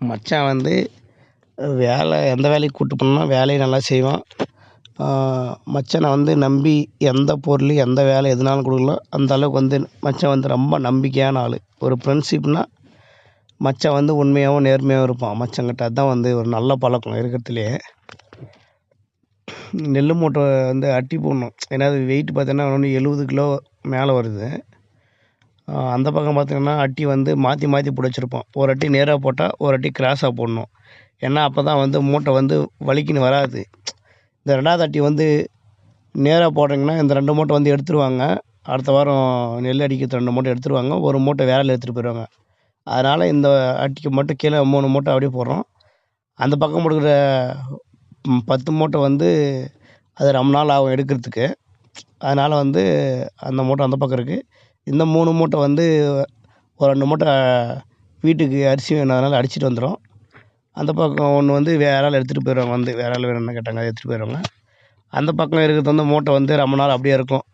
மச்சான் வந்து வேலை எந்த வேலைக்கு கூப்பிட்டு போனாலும் வேலையை நல்லா செய்வான். மச்சானை வந்து நம்பி எந்த பொருள் எந்த வேலை எதுனாலும் கொடுக்கலாம் அந்த அளவுக்கு வந்து மச்சான் வந்து ரொம்ப நம்பிக்கையான ஆள். ஒரு ஃப்ரெண்ட்ஷிப்னால் மச்சான் வந்து உண்மையாகவும் நேர்மையாகவும் இருப்பான். மச்சான்கிட்ட அதுதான் வந்து ஒரு நல்ல பழக்கம் இருக்கிறதுலையே நெல் மூட்டை வந்து அட்டி போடணும். ஏன்னா அது வெயிட் பார்த்தோன்னா ஒன்று எழுபது கிலோ மேலே வருது. அந்த பக்கம் பார்த்திங்கன்னா அட்டி வந்து மாற்றி மாற்றி பிடிச்சிருப்போம். ஒரு அட்டி நேராக போட்டால் ஒரு அட்டி கிராஸாக போடணும். ஏன்னா அப்போ தான் வந்து மூட்டை வந்து வலிக்கின்னு வராது. இந்த ரெண்டாவது அட்டி வந்து நேராக போடுறீங்கன்னா இந்த ரெண்டு மூட்டை வந்து எடுத்துருவாங்க. அடுத்த வாரம் நெல் அடிக்கிறது ரெண்டு மூட்டை எடுத்துருவாங்க. ஒரு மூட்டை வேலையில் எடுத்துகிட்டு போயிடுவாங்க அதனால் இந்த அட்டிக்கு மட்டும் கீழே மூணு மூட்டை அப்படியே போடுறோம். அந்த பக்கம் கொடுக்குற பத்து மூட்டை வந்து அது ரொம்ப நாள் ஆகும் எடுக்கிறதுக்கு. அதனால் வந்து அந்த மூட்டை அந்த பக்கம் இருக்குது இந்த மூணு மூட்டை வந்து ஒரு ரெண்டு மூட்டை வீட்டுக்கு அரிசி வேணும்னால அடிச்சிட்டு வந்துடும் அந்த பக்கம் ஒன்று வந்து வேற ஆள் எடுத்துகிட்டு போயிடுவாங்க வந்து வேற ஆள் வேணும்னு கேட்டாங்க எடுத்துகிட்டு போயிடுவாங்க. அந்த பக்கம் இருக்கிறது வந்து மூட்டை வந்து ரொம்ப நாள் அப்படியே இருக்கும்.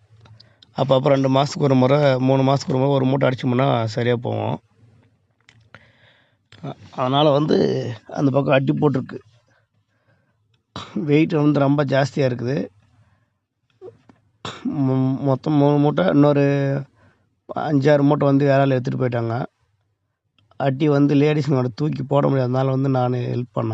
அப்பப்போ ரெண்டு மாதத்துக்கு ஒரு முறை மூணு மாதத்துக்கு ஒரு முறை ஒரு மூட்டை அடிச்சோம்னா சரியாக போகும். அதனால் வந்து அந்த பக்கம் அடி போட்டிருக்கு. வெயிட் வந்து ரொம்ப ஜாஸ்தியாக இருக்குது. மொத்தம் மூணு மூட்டை இன்னொரு அஞ்சாறு மூட்டை வந்து வேற ஆள் எடுத்துகிட்டு போயிட்டாங்க. அட்டி வந்து லேடிஸுங்களோட தூக்கி போட முடியாதனால வந்து நான் ஹெல்ப் பண்ணேன்.